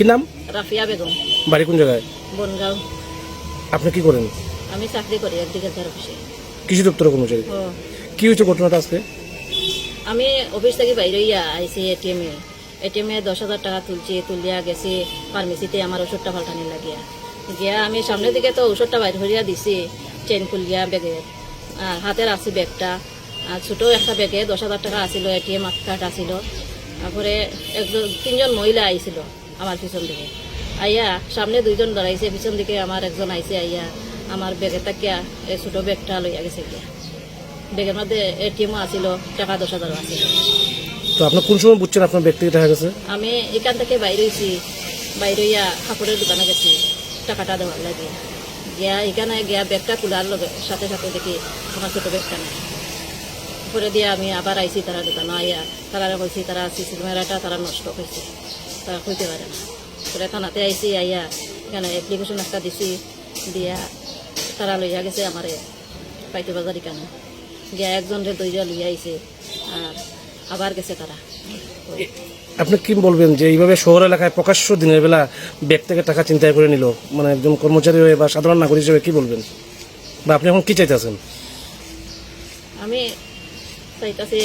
কি নাম? রাফিয়া বেগম। বাড়ি কোন জায়গায়? বনগাঁও। আপনি কি করেন? আমি চাকরি করি এগ্রিকালচার অফিসে কৃষি দপ্তরের কর্মচারী কি হয়েছে ঘটনাটা আজকে? আমি অফিস থেকে বাইরে ইয়া আইসি এটিএমে এটিএমে দশ হাজার টাকা তুলছি তুলিয়া গেছি ফার্মেসিতে আমার ওষুধটা পাল্টানি লাগিয়া। গিয়া আমি সামনের দিকে তো ওষুধটা বাইর হইয়া দিছি চেন খুলিয়া ব্যাগে আর হাতের আছে ব্যাগটা আর ছোটো একটা ব্যাগে দশ হাজার টাকা আসিল এটিএম কার্ড আসিল তারপরে একজন তিনজন মহিলা আইছিল। আমার পিছন দিকে। আইয়া সামনে দুইজন দাঁড়াইছে পিছন দিকে আমার একজন আইছে আইয়া আমার ব্যাগে তাকিয়া এই ছোটো ব্যাগটা লইয়া গেছে গিয়া। ব্যাগের মধ্যে এটিএমও আসিল টাকা দশ হাজারও আসিল তো আপনি কোন সময় বুঝছেন আপনার ব্যক্তি দেখা গেছে? আমি এখান থেকে বাইরে হয়েছি বাইরে ইয়া কাপড়ের দোকানে গেছি টাকাটা দেওয়ার লাগে। গিয়া এখানে গিয়া ব্যাগটা খোলার লগে সাথে সাথে দেখি আমার ছোটো ব্যাগটা নেই। পরে দিয়ে আমি আবার আইছি তারা দোকানে আইয়া তারা বলছি তারা সিসি ক্যামেরাটা তারা নষ্ট করছে। তারা কইতে পারে না। পরে থানাতে আইছি আইয়া এখানে অ্যাপ্লিকেশন একটা দিছি দিয়া তারা লইয়া গেছে আমারে পাইতে বাজার এখানে গিয়া একজন রে দইয়া লইয়া আইছে আর আবার গেছে তারা। আপনি কি বলবেন যে এইভাবে শহর এলাকায় প্রকাশ্য দিনের বেলা ব্যাগ থেকে টাকা চিন্তায় করে নিল? মানে একজন কর্মচারী হয়ে বা সাধারণ নাগরিক হিসেবে কি বলবেন? বা আপনি এখন কি চাইতেছেন? আমি চাইতাছি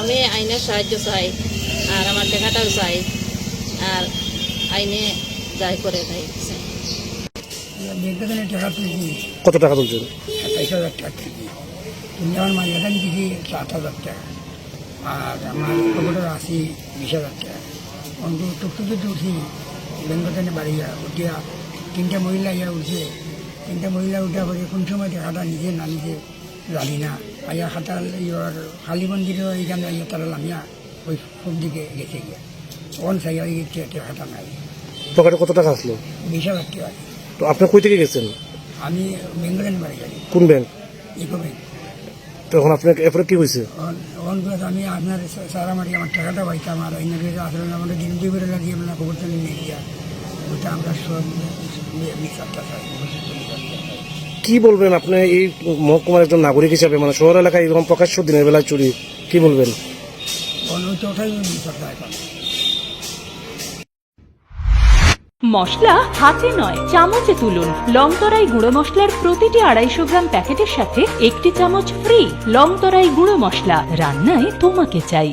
আমি আইনের সাহায্য চাই আর আমার দেখাটাও চাই আর আইনে যাই করে তাই চাই। দেখতে টাকা তুলছি কত টাকা তুলছেন? সাতাইশ হাজার টাকা তুমি আমার মাঝখানে দিয়েছি সাত হাজার টাকা। আর আমার পকেটের আশি বিশ হাজার টাকা। অন্ত টুকটুকিতে উঠি বেঙ্গটানে বাড়ি যা উঠিয়া তিনটা মহিলা ইয়া উঠছে। তিনটা মহিলা উঠা পরে কোন সময় টাকাটা নিজে না নিজে জানি না। আইয়া খাতাল ইয়ার কালী মন্দিরও এইখানে আইয়া তারা লামিয়া ওই সব দিকে গেছে গিয়া। ওন সাইয়া টাকাটা নাই। পকেটে কত টাকা আসলো? বিশ হাজার টাকা। তো আপনি কই থেকে গেছেন? আমি বেঙ্গলেন বাড়ি যাই কোন ব্যাংক? Eco bank. তখন আপনার এরপরে কি হয়েছে? অন প্লাস আমি আপনার সারা মারি আমার টাকাটা পাইতাম আর অন্য কিছু আসলে আমাদের দিন দুই করে লাগিয়ে আমরা নিয়ে গিয়া ওটা আমরা সব চাই কি বলবেন আপনি? এই মহকুমার একজন নাগরিক হিসাবে মানে শহর এলাকায় এরকম প্রকাশ্য দিনের বেলায় চুরি, কি বলবেন? মশলা হাতে নয়, চামচে তুলুন। লংতরাই গুঁড়ো মশলার প্রতিটি আড়াইশো গ্রাম প্যাকেটের সাথে একটি চামচ ফ্রি লংতরাই গুঁড়ো মশলা। রান্নায় তোমাকে চাই।